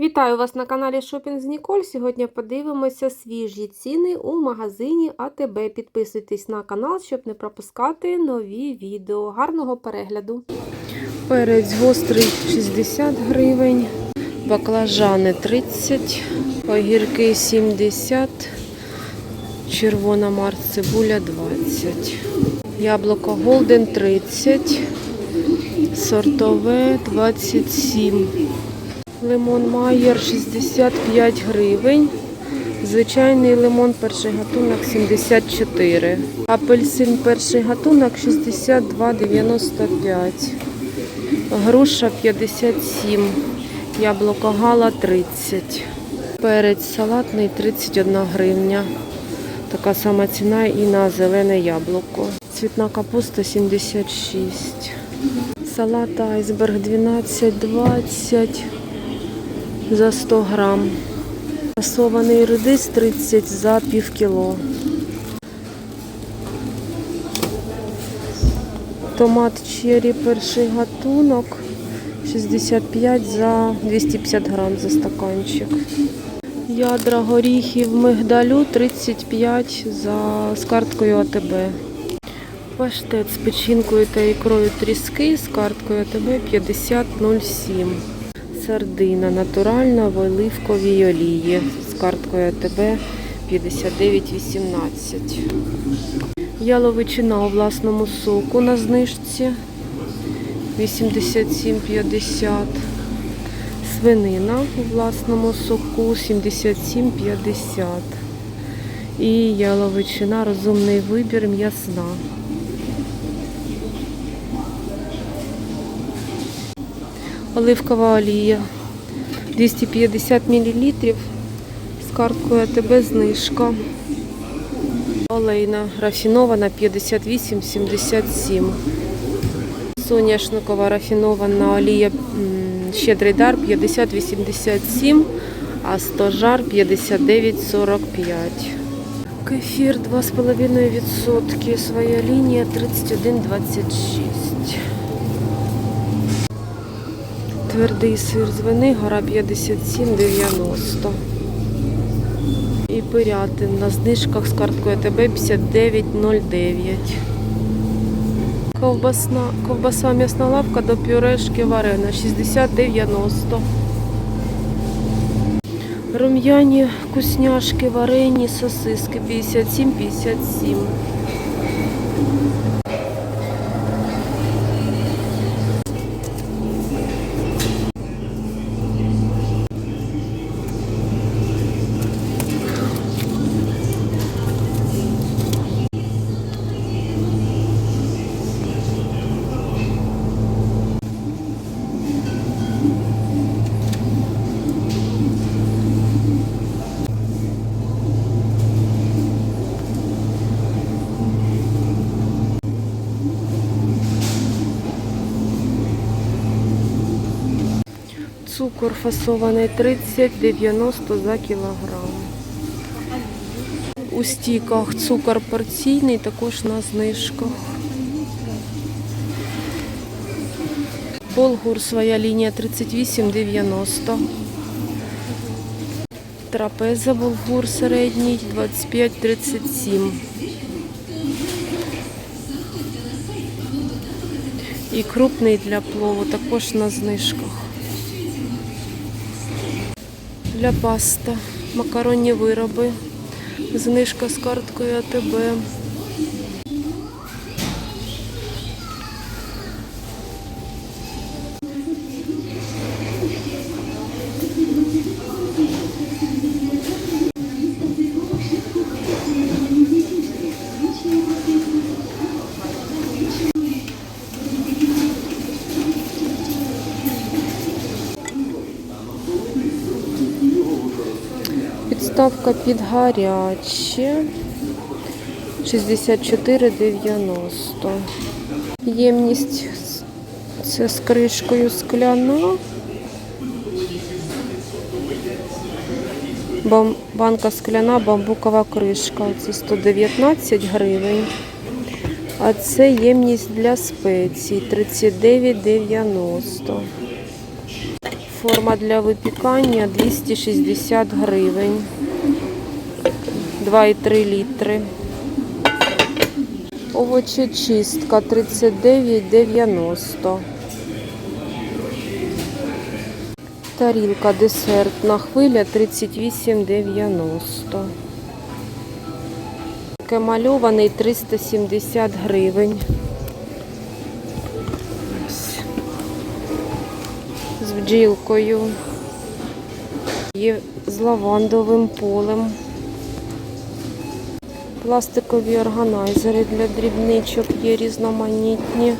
Вітаю вас на каналі Шопінг з Ніколь. Сьогодні подивимося свіжі ціни у магазині АТБ. Підписуйтесь на канал, щоб не пропускати нові відео. Гарного перегляду. Перець гострий 60 гривень, баклажани 30, огірки 70, червона марс цибуля 20, яблуко Голден 30, сортове 27. Лимон Майер 65 гривень. Звичайний лимон перший гатунок 74. Апельсин перший гатунок 62,95. Груша 57. Яблуко гала 30. Перець салатний 31 гривня. Така сама ціна і на зелене яблуко. Цвітна капуста 76. Салат айсберг 12,20 за 100 грам. Фасований редис 30 за пів кіло. Томат черрі перший гатунок 65 за 250 грам за стаканчик. Ядра горіхів мигдалю 35 за з карткою АТБ. Паштет з печінкою та ікрою тріски з карткою АТБ 50,07. Сардина натуральна в оливковій олії з карткою АТБ 59,18. Яловичина у власному соку на знижці 87,50. Свинина у власному соку 77,50. І яловичина розумний вибір м'ясна. Оливкова олія 250 мл з карткою АТБ знижка. Олейна рафінована 58,77. Соняшникова рафінована олія щедрий дар 50,87, а стожар 59,45. Кефір 2,5%, своя лінія 31,26. Твердий сир з Венигора 57,90. І пирятин на знижках з карткою АТБ 59,09. Ковбасна, ковбаса м'ясна лавка до пюрешки варена 60,90. Рум'яні вкусняшки, варені, сосиски 57,57. Цукор фасований 30,90 за кілограм. У стіках цукор порційний, також на знижках. Болгур своя лінія 38,90. Трапеза булгур середній 25,37. І крупний для плову також на знижках. Для паста, макаронні вироби, знижка з карткою АТБ. Підставка під гаряче 64,90. Ємність це з кришкою скляна. Банка скляна, бамбукова кришка. Це 119 гривень. А це ємність для спецій 39,90. форма для випікання 260 гривень. 2,3 літри. Овочечистка 39,90. Тарілка десертна хвиля 38,90. Таке мальований 370 гривень. З бджілкою. Є з лавандовим полем. Пластикові органайзери для дрібничок є різноманітні.